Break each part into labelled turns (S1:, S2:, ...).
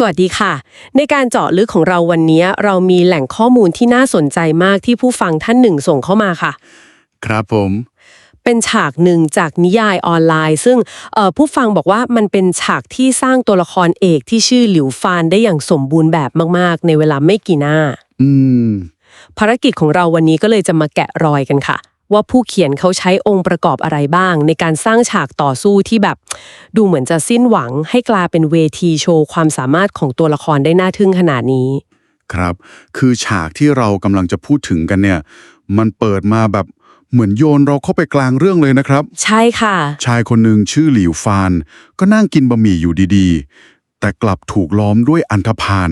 S1: สวัสดีค่ะ ในการเจาะลึกของเราวันนี้ เรามีแหล่งข้อมูลที่น่าสนใจมากที่ผู้ฟังท่านหนึ่งส่งเข้ามาค่ะ
S2: ครับผม
S1: เป็นฉากหนึ่งจากนิยายออนไลน์ ซึ่งเอ่อผู้ฟังบอกว่ามันเป็นฉากที่สร้างตัวละครเอกที่ชื่อหลิวฟานได้อย่างสมบูรณ์แบบมาก ๆ ในเวลาไม่กี่หน้า
S2: อืม
S1: ภารกิจของเราวันนี้ก็เลยจะมาแกะรอยกันค่ะ ว่าผู้เขียนเขาใช้องค์ประกอบอะไรบ้าง ในการสร้างฉากต่อสู้ที่แบบ ดูเหมือนจะสิ้นหวังให้กลายเป็นเวทีโชว์ความสามารถของตัวละครได้น่าทึ่งขนาดนี้
S2: ครับ คือฉากที่เรากำลังจะพูดถึงกันเนี่ย มันเปิดมาแบบเหมือนโยนเราเข้าไปกลางเรื่องเลยนะครับ
S1: ใช่ค่ะ
S2: ชายคนหนึ่งชื่อหลิวฟาน ก็นั่งกินบะหมี่อยู่ดีๆ แต่กลับถูกล้อมด้วยอันธพาล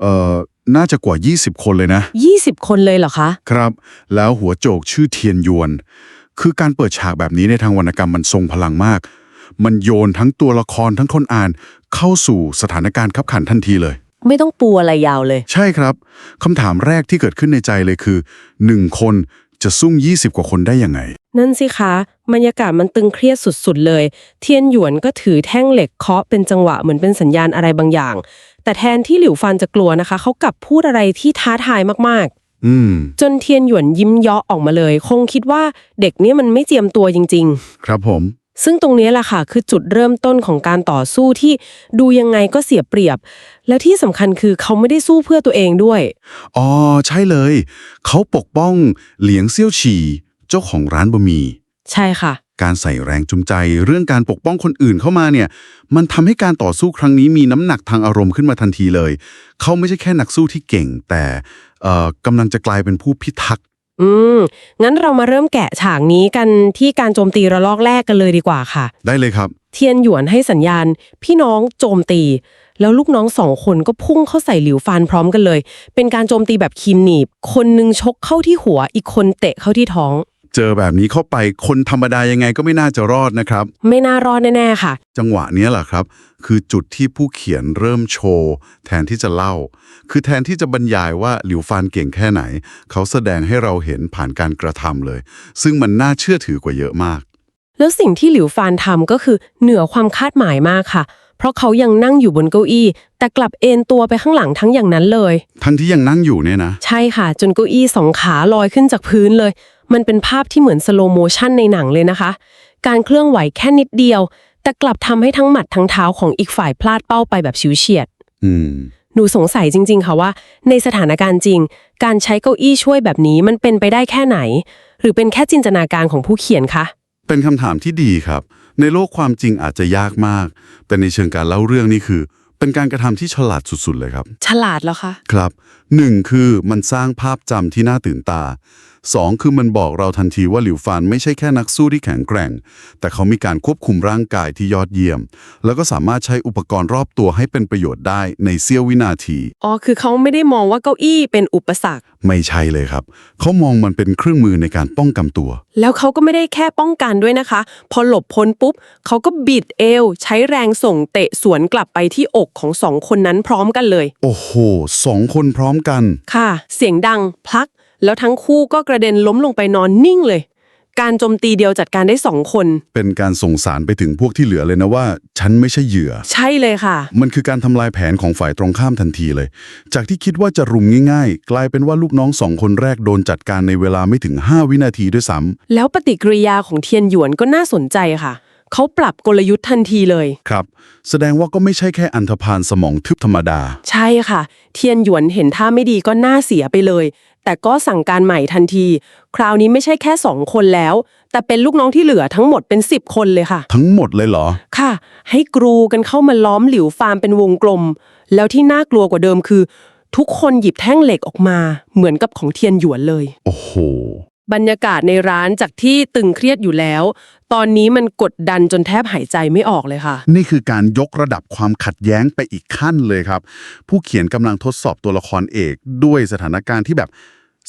S2: เอ่อ น่าจะกว่า 20 คนเลยนะ
S1: 20 คนเลยเหรอคะ
S2: ครับ แล้วหัวโจกชื่อเทียนยวน คือการเปิดฉากแบบนี้ในทางวรรณกรรมมันทรงพลังมาก มันโยนทั้งตัวละครทั้งคนอ่าน เข้าสู่สถานการณ์ขับขันทันทีเลย
S1: ไม่ต้องปูอะไรยาวเลย
S2: ใช่ครับคำถามแรกที่เกิดขึ้นในใจเลยคือ 1 คนจะซุ่ม 20 กว่าคนได้ยังไง
S1: นั่นสิคะบรรยากาศมันตึงเครียดสุดๆเลย เทียนหยวนก็ถือแท่งเหล็กเคาะเป็นจังหวะเหมือนเป็นสัญญาณอะไรบางอย่าง แต่แทนที่หลิวฟันจะกลัวนะคะ เขากลับพูดอะไรที่ท้าทายมาก
S2: อืม
S1: ๆ จนเทียนหยวนยิ้มเยาะออกมาเลย คงคิดว่าเด็กเนี้มันไม่เจียมตัวจริง
S2: ครับผม
S1: ๆ ซึ่งตรงนี้แหละค่ะ คือจุดเริ่มต้นของการต่อสู้ที่ดูยังไงก็เสียเปรียบ แล้วที่สำคัญคือเขาไม่ได้สู้เพื่อตัวเองด้วย
S2: อ๋อ ใช่เลย เขาปกป้องเหลียงเซี่ยวฉี่ เจ้าของร้านบะหมี่
S1: ใช่ค่ะ
S2: การใส่แรงจูงใจ เรื่องการปกป้องคนอื่นเข้ามาเนี่ย มันทำให้การต่อสู้ครั้งนี้มีน้ำหนักทางอารมณ์ขึ้นมาทันทีเลย เขาไม่ใช่แค่นักสู้ที่เก่ง แต่เอ่อกำลังจะกลายเป็นผู้พิทักษ์
S1: อืม งั้นเรามาเริ่มแกะฉากนี้กันที่การโจมตีระลอกแรกกันเลยดีกว่าค่ะ
S2: ได้เลยครับ
S1: เทียนหยวนให้สัญญาณ พี่น้องโจมตี แล้วลูกน้องสองคนก็พุ่งเข้าใส่หลิวฟานพร้อมกันเลย เป็นการโจมตีแบบคีมหนีบ คนหนึงชกเข้าที่หัวอีกคนเตะเข้าที่ท้อง
S2: เจอแบบนี้เข้าไปคนธรรมดายังไงก็ไม่น่าจะรอดนะครับ
S1: ไม่น่ารอดแน่ๆค่ะ
S2: จังหวะเนี้ยแหละครับ คือจุดที่ผู้เขียนเริ่มโชว์แทนที่จะเล่า คือแทนที่จะบรรยายว่าหลิวฟานเก่งแค่ไหน เขาแสดงให้เราเห็นผ่านการกระทำเลย ซึ่งมันน่าเชื่อถือกว่าเยอะมาก
S1: แล้วสิ่งที่หลิวฟานทำก็คือเหนือความคาดหมายมากค่ะ เพราะเขายังนั่งอยู่บนเก้าอี้ แต่กลับเอนตัวไปข้างหลังทั้งอย่างนั้นเลย
S2: ทั้งที่ยังนั่งอยู่เนี่ยนะ
S1: ใช่ค่ะ จนเก้าอี้สองขาลอยขึ้นจากพื้นเลย มันเป็นภาพที่เหมือนสโลโมชันในหนังเลยนะคะ การเคลื่อนไหวแค่นิดเดียว แต่กลับทำให้ทั้งหมัดทั้งเท้าของอีกฝ่ายพลาดเป้าไปแบบฉิวเฉียด
S2: อืม
S1: หนูสงสัยจริง ๆ ค่ะว่า ในสถานการณ์จริง การใช้เก้าอี้ช่วยแบบนี้มันเป็นไปได้แค่ไหน หรือเป็นแค่จินตนาการของผู้เขียนคะ
S2: เป็นคำถามที่ดีครับ ในโลกความจริงอาจจะยากมาก แต่ในเชิงการเล่าเรื่องนี่คือ เป็นการกระทำที่ฉลาดสุดๆเลยครับ
S1: ฉลาดแล้วคะ
S2: ครับหนึ่งคือมันสร้างภาพจำที่น่าตื่นตา สองคือมันบอกเราทันทีว่าหลิวฟานไม่ใช่แค่นักสู้ที่แข็งแกร่ง แต่เขามีการควบคุมร่างกายที่ยอดเยี่ยม แล้วก็สามารถใช้อุปกรณ์รอบตัวให้เป็นประโยชน์ได้ในเสี้ยววินาที
S1: อ๋อ คือเขาไม่ได้มองว่าเก้าอี้เป็นอุปสรรค
S2: ไม่ใช่เลยครับ เขามองมันเป็นเครื่องมือในการป้องกันตัว
S1: แล้วเขาก็ไม่ได้แค่ป้องกันด้วยนะคะ พอหลบพ้นปุ๊บ เขาก็บิดเอว ใช้แรงส่งเตะสวนกลับไปที่อกของสองคนนั้นพร้อมกันเลย
S2: โอ้โหสองคนพร้อมกัน
S1: ค่ะ เสียงดังพลัก แล้วทั้งคู่ก็กระเด็นล้มลงไปนอนนิ่งเลย การโจมตีเดียวจัดการได้สองคน
S2: เป็นการส่งสารไปถึงพวกที่เหลือเลยนะว่า ฉันไม่ใช่เหยื่อ
S1: ใช่เลยค่ะ
S2: มันคือการทำลายแผนของฝ่ายตรงข้ามทันทีเลย จากที่คิดว่าจะรุมง่าย ๆ กลายเป็นว่าลูกน้องสองคนแรกโดนจัดการในเวลาไม่ถึง 5 วินาทีด้วยซ้
S1: แล้วปฏิกิริยาของเทียนหยวนก็น่าสนใจค่ะ เขาปรับกลยุทธ์ทันทีเลยำ
S2: ครับ แสดงว่าก็ไม่ใช่แค่อันธพาลสมองทึบธรรมดา
S1: ใช่ค่ะ เทียนหยวนเห็นท่าไม่ดีก็น่าเสียไปเลย แต่ก็สั่งการใหม่ทันที คราวนี้ไม่ใช่แค่สองคนแล้ว แต่เป็นลูกน้องที่เหลือทั้งหมดเป็นสิบคนเลยค่ะ
S2: ทั้งหมดเลยเหรอ
S1: ค่ะ ให้กรูกันเข้ามาล้อมหลิวฟาร์มเป็นวงกลม แล้วที่น่ากลัวกว่าเดิมคือ ทุกคนหยิบแท่งเหล็กออกมา เหมือนกับของเทียนหยวนเลย
S2: โอ้โห
S1: บรรยากาศในร้านจากที่ตึงเครียดอยู่แล้ว ตอนนี้มันกดดันจนแทบหายใจไม่ออกเลยค่ะ
S2: นี่คือการยกระดับความขัดแย้งไปอีกขั้นเลยครับ ผู้เขียนกำลังทดสอบตัวละครเอกด้วยสถานการณ์ที่แบบ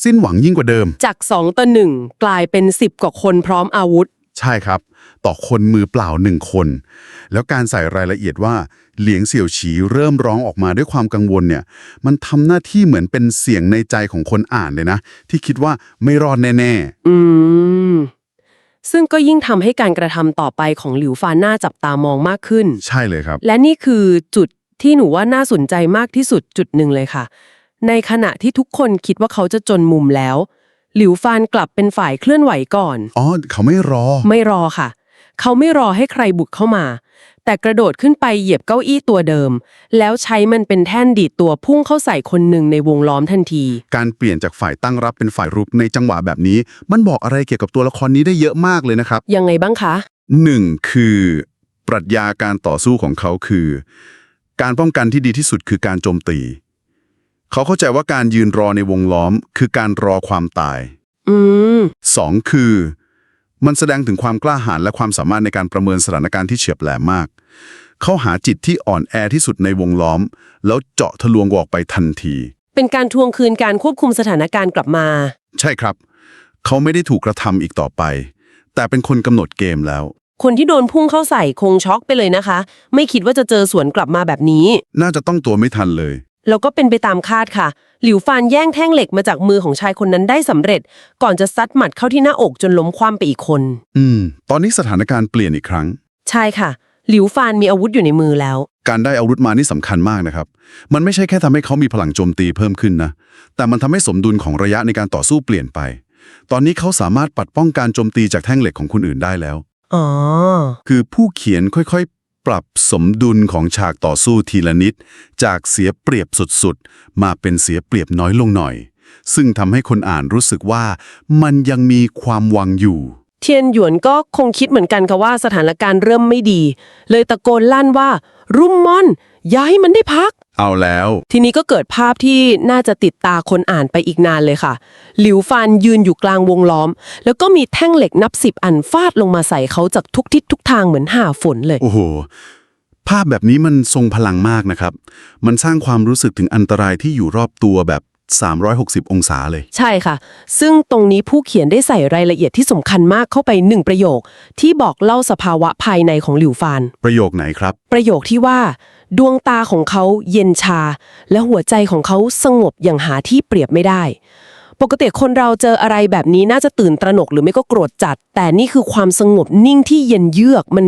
S2: สิ้นหวังยิ่งกว่าเดิม
S1: จากสองต่อหนึ่งกลายเป็นสิบกว่าคนพร้อมอาวุธ
S2: ใช่ครับ ต่อคนมือเปล่าหนึ่งคน แล้วการใส่รายละเอียดว่าเหลียงเสี่ยวฉีเริ่มร้องออกมาด้วยความกังวลเนี่ย มันทำหน้าที่เหมือนเป็นเสียงในใจของคนอ่านเลยนะ ที่คิดว่าไม่รอดแน่
S1: อืม ซึ่งก็ยิ่งทำให้การกระทำต่อไปของหลิวฟานน่าจับตามองมากขึ้น
S2: ๆใช่เลยครับ
S1: และนี่คือจุดที่หนูว่าน่าสนใจมากที่สุดจุดหนึ่งเลยค่ะ ในขณะที่ทุกคนคิดว่าเขาจะจนมุมแล้ว หลิวฟานกลับเป็นฝ่ายเคลื่อนไหวก่อน
S2: อ๋อเขาไม่รอ
S1: ไม่รอค่ะ เขาไม่รอให้ใครบุกเข้ามา แต่กระโดดขึ้นไปเหยียบเก้าอี้ตัวเดิม แล้วใช้มันเป็นแท่นดีดตัวพุ่งเข้าใส่คนหนึ่งในวงล้อมทันที
S2: การเปลี่ยนจากฝ่ายตั้งรับเป็นฝ่ายรุกในจังหวะแบบนี้ มันบอกอะไรเกี่ยวกับตัวละครนี้ได้เยอะมากเลยนะครับ
S1: ยังไงบ้างคะ
S2: หนึ่งคือ ปรัชญาการต่อสู้ของเขาคือ การป้องกันที่ดีที่สุดคือการโจมตี เขาเข้าใจว่าการยืนรอในวงล้อม คือการรอความตาย
S1: อืม
S2: สองคือ มันแสดงถึงความกล้าหาญและความสามารถในการประเมินสถานการณ์ที่เฉียบแหลมมาก เขาหาจิตที่อ่อนแอที่สุดในวงล้อม แล้วเจาะทะลวงออกไปทันที
S1: เป็นการทวงคืนการควบคุมสถานการณ์กลับมา
S2: ใช่ครับ เขาไม่ได้ถูกกระทำอีกต่อไป แต่เป็นคนกำหนดเกมแล้ว
S1: คนที่โดนพุ่งเข้าใส่คงช็อกไปเลยนะคะ ไม่คิดว่าจะเจอสวนกลับมาแบบนี้
S2: น่าจะต้องตัวไม่ทันเลย
S1: แล้วก็เป็นไปตามคาดค่ะ หลิวฟานแย่งแท่งเหล็กมาจากมือของชายคนนั้นได้สำเร็จ ก่อนจะซัดหมัดเข้าที่หน้าอกจนล้มคว่ำไปอีกคน
S2: อืม ตอนนี้สถานการณ์เปลี่ยนอีกครั้ง
S1: ใช่ค่ะ หลิวฟานมีอาวุธอยู่ในมือแล้ว
S2: การได้อาวุธมานี่สำคัญมากนะครับ มันไม่ใช่แค่ทำให้เขามีพลังโจมตีเพิ่มขึ้นนะ แต่มันทำให้สมดุลของระยะในการต่อสู้เปลี่ยนไป ตอนนี้เขาสามารถปัดป้องการโจมตีจากแท่งเหล็กของคนอื่นได้แล้ว
S1: อ๋อ
S2: คือผู้เขียนค่อยๆ ปรับสมดุลของฉากต่อสู้ทีละนิด จากเสียเปรียบสุดๆ มาเป็นเสียเปรียบน้อยลงหน่อย ซึ่งทำให้คนอ่านรู้สึกว่ามันยังมีความหวังอยู่
S1: เทียนหยวนก็คงคิดเหมือนกันค่ะว่าสถานการณ์เริ่มไม่ดี เลยตะโกนลั่นว่า รุมมอน อย่าให้มันได้พัก
S2: เอาแล้ว
S1: ทีนี้ก็เกิดภาพที่น่าจะติดตาคนอ่านไปอีกนานเลยค่ะ หลิวฟานยืนอยู่กลางวงล้อม แล้วก็มีแท่งเหล็กนับสิบอันฟาดลงมาใส่เขาจากทุกทิศทุกทางเหมือนห่าฝนเลย
S2: โอ้โห ภาพแบบนี้มันทรงพลังมากนะครับ มันสร้างความรู้สึกถึงอันตรายที่อยู่รอบตัวแบบ 360 องศาเลย
S1: ใช่ค่ะ ซึ่งตรงนี้ผู้เขียนได้ใส่รายละเอียดที่สำคัญมากเข้าไปหนึ่งประโยค ที่บอกเล่าสภาวะภายในของหลิวฟาน
S2: ประโยคไหนครับ
S1: ประโยคที่ว่า ดวงตาของเขาเย็นชา และหัวใจของเขาสงบอย่างหาที่เปรียบไม่ได้ ปกติคนเราเจออะไรแบบนี้น่าจะตื่นตระหนกหรือไม่ก็โกรธจัด แต่นี่คือความสงบนิ่งที่เย็นเยือกมัน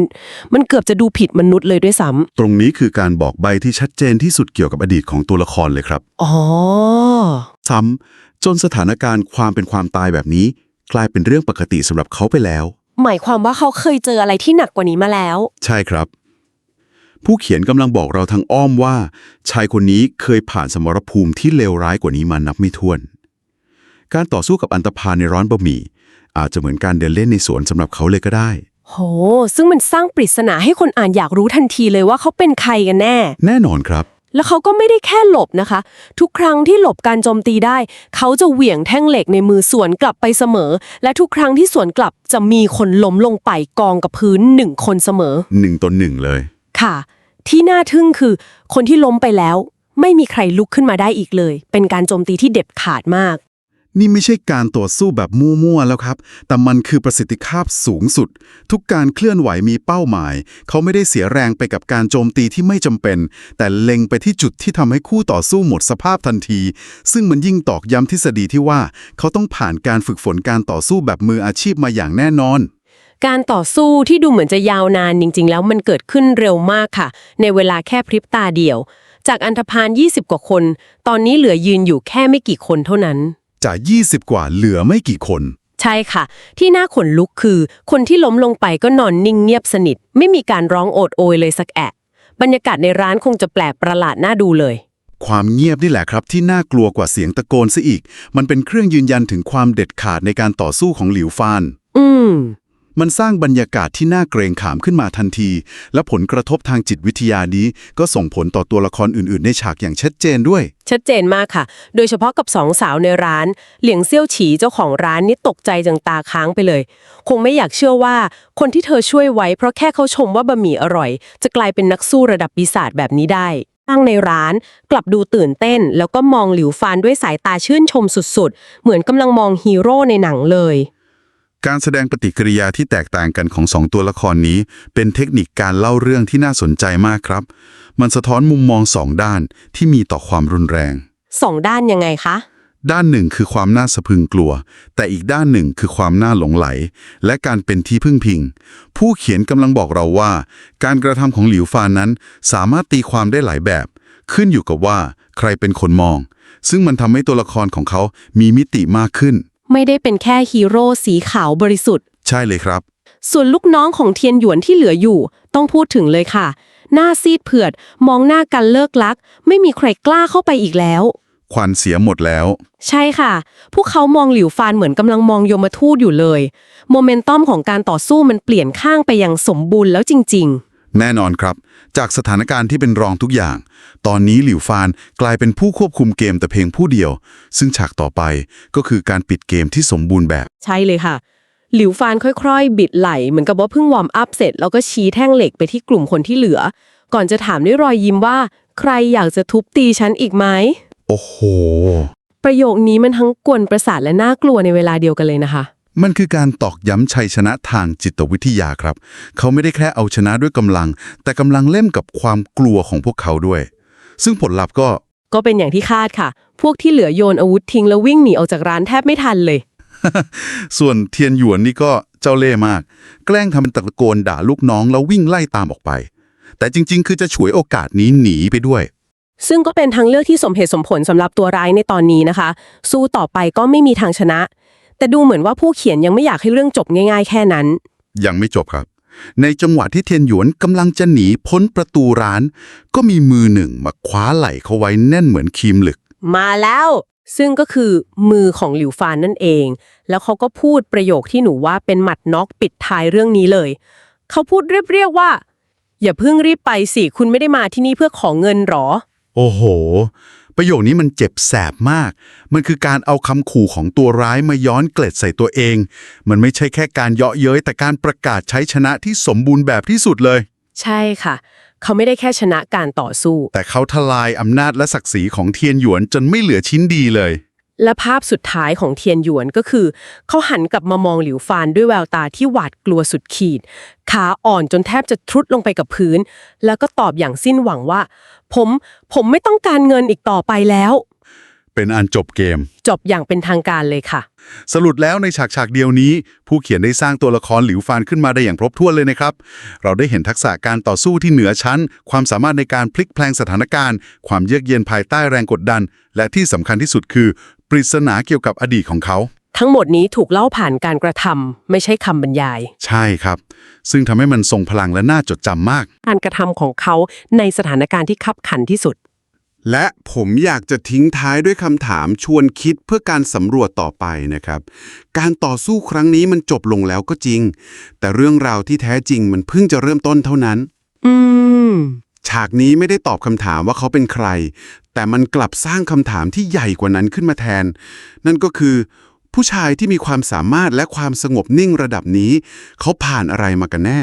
S1: มันเกือบจะดูผิดมนุษย์เลยด้วยซ้ำ
S2: ตรงนี้คือการบอกใบที่ชัดเจนที่สุดเกี่ยวกับอดีตของตัวละครเลยครับ
S1: อ๋อ
S2: ซ้ำจนสถานการณ์ความเป็นความตายแบบนี้ กลายเป็นเรื่องปกติสำหรับเขาไปแล้ว
S1: หมายความว่าเขาเคยเจออะไรที่หนักกว่านี้มาแล้ว
S2: ใช่ครับ ผู้เขียนกำลังบอกเราทางอ้อมว่า ชายคนนี้เคยผ่านสมรภูมิที่เลวร้ายกว่านี้มานับไม่ถ้วน การต่อสู้กับอันตพาลในร้อนบะหมี่อาจจะเหมือนการเดินเล่นในสวนสำหรับเขาเลยก็ได้
S1: โห ซึ่งมันสร้างปริศนาให้คนอ่านอยากรู้ทันทีเลยว่าเขาเป็นใครกันแน่
S2: แน่นอนครับ
S1: แล้วเขาก็ไม่ได้แค่หลบนะคะ ทุกครั้งที่หลบการโจมตีได้ เขาจะเหวี่ยงแท่งเหล็กในมือสวนกลับไปเสมอ และทุกครั้งที่สวนกลับจะมีคนล้มลงไปกองกับพื้นหนึ่งคนเสมอ
S2: หนึ่งต่อหนึ่งเลย
S1: ค่ะ ที่น่าทึ่งคือ คนที่ล้มไปแล้ว ไม่มีใครลุกขึ้นมาได้อีกเลย เป็นการโจมตีที่เด็ดขาดมาก
S2: นี่ไม่ใช่การต่อสู้แบบมั่วๆแล้วครับ แต่มันคือประสิทธิภาพสูงสุด ทุกการเคลื่อนไหวมีเป้าหมาย เขาไม่ได้เสียแรงไปกับการโจมตีที่ไม่จำเป็น แต่เล็งไปที่จุดที่ทำให้คู่ต่อสู้หมดสภาพทันที ซึ่งมันยิ่งตอกย้ำทฤษฎีที่ว่า เขาต้องผ่านการฝึกฝนการต่อสู้แบบมืออาชีพมาอย่างแน่นอน
S1: การต่อสู้ที่ดูเหมือนจะยาวนานจริง ๆ แล้วมันเกิดขึ้นเร็วมากค่ะ ในเวลาแค่พริบตาเดียว จากอันธพาล20 กว่าคน ตอนนี้เหลือยืนอยู่แค่ไม่กี่คนเท่านั้น
S2: จาก 20 กว่าเหลือไม่กี่คน
S1: ใช่ค่ะ ที่น่าขนลุกคือ คนที่ล้มลงไปก็นอนนิ่งเงียบสนิท ไม่มีการร้องโอดโอยเลยสักแอะ บรรยากาศในร้านคงจะแปลกประหลาดน่าดูเลย
S2: ความเงียบนี่แหละครับที่น่ากลัวกว่าเสียงตะโกนซะอีก มันเป็นเครื่องยืนยันถึงความเด็ดขาดในการต่อสู้ของหลิวฟาน
S1: อืม
S2: มันสร้างบรรยากาศที่น่าเกรงขามขึ้นมาทันที และผลกระทบทางจิตวิทยานี้ ก็ส่งผลต่อตัวละครอื่นๆ ในฉากอย่างชัดเจนด้วย
S1: ชัดเจนมากค่ะ โดยเฉพาะกับสองสาวในร้าน เหลียงเซี่ยวฉีเจ้าของร้านนี่ตกใจจังตาค้างไปเลย คงไม่อยากเชื่อว่า คนที่เธอช่วยไว้ เพราะแค่เขาชมว่าบะหมี่อร่อย จะกลายเป็นนักสู้ระดับปีศาจแบบนี้ได้ตั้งในร้านกลับดูตื่นเต้น แล้วก็มองหลิวฟานด้วยสายตาชื่นชมสุดๆ เหมือนกำลังมองฮีโร่ในหนังเลย
S2: การแสดงปฏิกิริยาที่แตกต่างกันของสองตัวละครนี้ เป็นเทคนิคการเล่าเรื่องที่น่าสนใจมากครับ มันสะท้อนมุมมองสองด้านที่มีต่อความรุนแรง
S1: สองด้านยังไงคะ
S2: ด้านหนึ่งคือความน่าสะพรึงกลัว แต่อีกด้านหนึ่งคือความน่าหลงไหล และการเป็นที่พึ่งพิง ผู้เขียนกำลังบอกเราว่า การกระทำของหลิวฟานนั้น สามารถตีความได้หลายแบบ ขึ้นอยู่กับว่า ใครเป็นคนมอง ซึ่งมันทำให้ตัวละครของเขามีมิติมากขึ้น
S1: ไม่ได้เป็นแค่ฮีโร่สีขาวบริสุทธิ์
S2: ใช่เลยครับ
S1: ส่วนลูกน้องของเทียนหยวนที่เหลืออยู่ ต้องพูดถึงเลยค่ะ หน้าซีดเผือด มองหน้ากันเลิกลัก ไม่มีใครกล้าเข้าไปอีกแล้ว
S2: ควันเสียหมดแล้ว
S1: ใช่ค่ะ พวกเขามองหลิวฟานเหมือนกำลังมองโยมทูตอยู่เลย โมเมนตัมของการต่อสู้มันเปลี่ยนข้างไปอย่างสมบูรณ์แล้วจริง
S2: แน่นอนครับ จากสถานการณ์ที่เป็นรองทุกอย่าง ตอนนี้หลิวฟานกลายเป็นผู้ควบคุมเกมแต่เพียงผู้เดียว ซึ่งฉากต่อไปก็คือการปิดเกมที่สมบูรณ์แบบ
S1: ๆใช่เลยค่ะ หลิวฟานค่อยๆ บิดไหล เหมือนกับว่าเพิ่งวอร์มอัพเสร็จ แล้วก็ชี้แท่งเหล็กไปที่กลุ่มคนที่เหลือ ก่อนจะถามด้วยรอยยิ้มว่า ใครอยากจะทุบตีฉันอีกไหม
S2: โอ้โห
S1: ประโยคนี้มันทั้งกวนประสาทและน่ากลัวในเวลาเดียวกันเลยนะคะ
S2: มันคือการตอกย้ำชัยชนะทางจิตวิทยาครับ เขาไม่ได้แค่เอาชนะด้วยกำลัง แต่กำลังเล่มกับความกลัวของพวกเขาด้วย ซึ่งผลลัพธ์ก็
S1: ก็เป็นอย่างที่คาดค่ะ พวกที่เหลือโยนอาวุธทิ้งแล้ววิ่งหนีออกจากร้านแทบไม่ทันเลย
S2: ส่วนเทียนหยวนนี่ก็เจ้าเล่ห์มาก แกล้งทำเป็นตะโกนด่าลูกน้องแล้ววิ่งไล่ตามออกไป แต่จริง ๆ คือจะฉวยโอกาสนี้หนีไปด้วย
S1: ซึ่งก็เป็นทางเลือกที่สมเหตุสมผลสำหรับตัวร้ายในตอนนี้นะคะ สู้ต่อไปก็ไม่มีทางชนะ แต่ดูเหมือนว่าผู้เขียนยังไม่อยากให้เรื่องจบง่าย ๆ แค่นั้น
S2: ยังไม่จบครับ ในจังหวะที่เทียนหยวนกำลังจะหนีพ้นประตูร้าน ก็มีมือหนึ่งมาคว้าไหล่เขาไว้แน่นเหมือนครีมเหลึก
S1: มาแล้ว ซึ่งก็คือมือของหลิวฟานนั่นเอง แล้วเขาก็พูดประโยคที่หนูว่าเป็นหมัดน็อกปิดท้ายเรื่องนี้เลย เขาพูดเรียบๆว่า อย่าเพิ่งรีบไปสิคุณไม่ได้มาที่นี่เพื่อขอเงินหรอ
S2: โอ้โห ประโยคนี้มันเจ็บแสบมาก มันคือการเอาคำขู่ของตัวร้ายมาย้อนเกล็ดใส่ตัวเอง มันไม่ใช่แค่การเยาะเย้ยแต่การประกาศใช้ชนะที่สมบูรณ์แบบที่สุดเลย
S1: ใช่ค่ะ เขาไม่ได้แค่ชนะการต่อสู้
S2: แต่เขาทลายอำนาจและศักดิ์ศรีของเทียนหยวนจนไม่เหลือชิ้นดีเลย
S1: และภาพสุดท้ายของเทียนหยวนก็คือ เขาหันกลับมามองหลิวฟานด้วยแววตาที่หวาดกลัวสุดขีด ขาอ่อนจนแทบจะทรุดลงไปกับพื้น แล้วก็ตอบอย่างสิ้นหวังว่า ผมผมไม่ต้องการเงินอีกต่อไปแล้ว
S2: เป็นอันจบเกม
S1: จบอย่างเป็นทางการเลยค่ะ
S2: สรุปแล้วในฉากฉากเดียวนี้ ผู้เขียนได้สร้างตัวละครหลิวฟานขึ้นมาได้อย่างครบถ้วนเลยนะครับ เราได้เห็นทักษะการต่อสู้ที่เหนือชั้น ความสามารถในการพลิกแพลงสถานการณ์ ความเยือกเย็นภายใต้แรงกดดัน และที่สำคัญที่สุดคือ ปริศนาเกี่ยวกับอดีตของเขา
S1: ทั้งหมดนี้ถูกเล่าผ่านการกระทำไม่ใช่คำบรรยาย
S2: ใช่ครับ ซึ่งทำให้มันทรงพลังและน่าจดจำมาก
S1: การกระทำของเขาในสถานการณ์ที่คับขันที่สุด
S3: และผมอยากจะทิ้งท้ายด้วยคำถามชวนคิดเพื่อการสำรวจต่อไปนะครับ การต่อสู้ครั้งนี้มันจบลงแล้วก็จริง แต่เรื่องราวที่แท้จริงมันเพิ่งจะเริ่มต้นเท่านั้น
S1: อืม
S3: ฉากนี้ไม่ได้ตอบคำถามว่าเขาเป็นใคร แต่มันกลับสร้างคำถามที่ใหญ่กว่านั้นขึ้นมาแทน นั่นก็คือ ผู้ชายที่มีความสามารถและความสงบนิ่งระดับนี้ เขาผ่านอะไรมากันแน่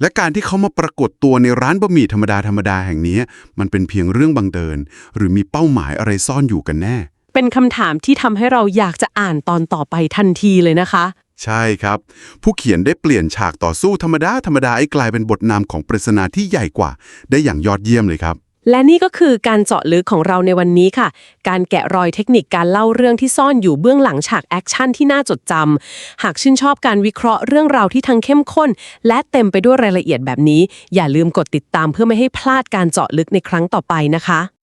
S3: และการที่เขามาปรากฏตัวในร้านบะหมี่ธรรมดาธรรมดาแห่งนี้ มันเป็นเพียงเรื่องบังเดิน หรือมีเป้าหมายอะไรซ่อนอยู่กันแน่
S1: เป็นคำถามที่ทำให้เราอยากจะอ่านตอนต่อไปทันทีเลยนะคะ
S3: ใช่ครับ ผู้เขียนได้เปลี่ยนฉากต่อสู้ธรรมดาธรรมดาให้กลายเป็นบทนำของปริศนาที่ใหญ่กว่า ได้อย่างยอดเยี่ยมเลยครับ
S1: และนี่ก็คือการเจาะลึกของเราในวันนี้ค่ะ การแกะรอยเทคนิคการเล่าเรื่องที่ซ่อนอยู่เบื้องหลังฉากแอคชั่นที่น่าจดจำ หากชื่นชอบการวิเคราะห์เรื่องราวที่ทั้งเข้มข้น และเต็มไปด้วยรายละเอียดแบบนี้ อย่าลืมกดติดตามเพื่อไม่ให้พลาดการเจาะลึกในครั้งต่อไปนะคะ